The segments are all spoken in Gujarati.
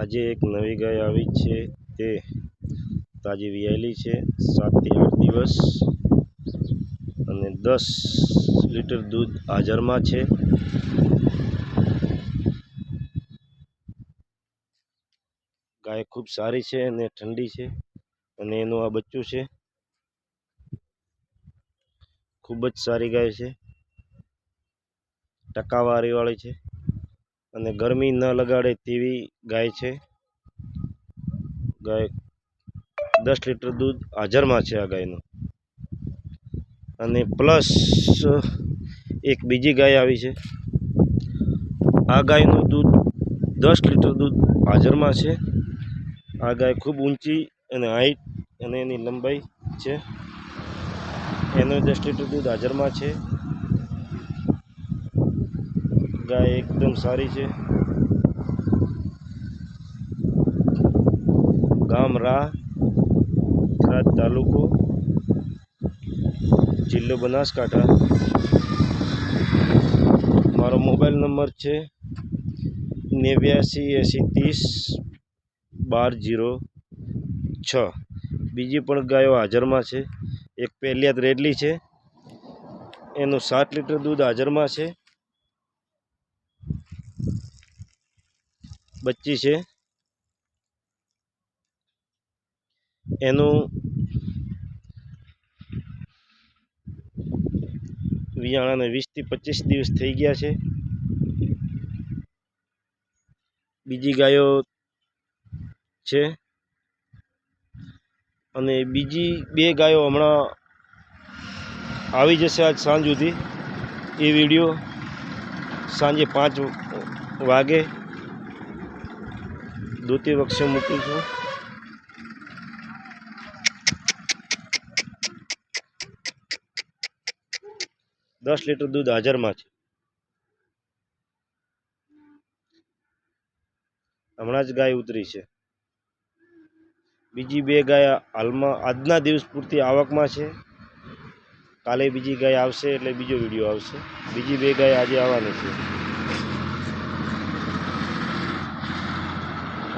આજે એક નવી ગાય આવી છે. તે તાજી વિયાયેલી છે. સાતથી આઠ દિવસ અને દસ લીટર દૂધ હાજરમાં છે. ગાય ખૂબ સારી છે અને ઠંડી છે અને એનું આ બચ્ચું છે. ખૂબ જ સારી ગાય છે. ટકાવારીવાળી છે. અને ગરમી ન લગાડે તેવી ગાય છે. ગાય દસ લીટર દૂધ હાજરમાં છે આ ગાયનું. અને પ્લસ એક બીજી ગાય આવી છે. આ ગાયનું દૂધ દસ લીટર દૂધ હાજરમાં છે. આ ગાય ખૂબ ઊંચી અને હાઈટ અને એની લંબાઈ છે. એનું દસ લીટર દૂધ હાજરમાં છે. ગાય એકદમ સારી છે. ગામ રા થરાદ તાલુકો, જિલ્લો બનાસકાંઠા. મારો મોબાઈલ નંબર છે નેવ્યાસી એંસી ત્રીસ બાર જીરો છ. બીજી પણ ગાયો હાજરમાં છે. એક પહેલી રેડલી છે. એનું સાત લીટર દૂધ હાજરમાં છે. બચ્ચી છે. એનું વિયાણાને વીસથી પચીસ દિવસ થઈ ગયા છે. બીજી ગાયો છે. અને બીજી બે ગાયો હમણાં આવી જશે આજ સાંજ સુધી. એ વીડિયો સાંજે પાંચ વાગે દોતી વક્ષે મૂકું છું. દસ લીટર દૂધ હાજરમાં છે. હમણાં જ ગાય ઉતરી છે. બીજી બે ગાય હાલમાં આજના દિવસ પૂરતી આવકમાં છે. કાલે બીજી ગાય આવશે એટલે બીજો વીડિયો આવશે. બીજી બે ગાય આજે આવવાની છે.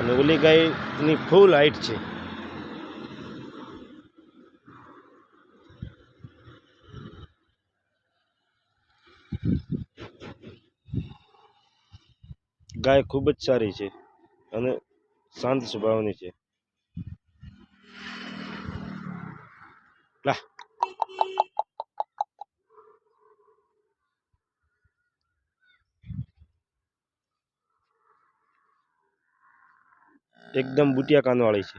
અને ઓલી ગાયની ફૂલ હાઈટ છે. ગાય ખૂબ જ સારી છે અને શાંત સ્વભાવની છે. લા. એકદમ બુટિયા કાનવાળી છે.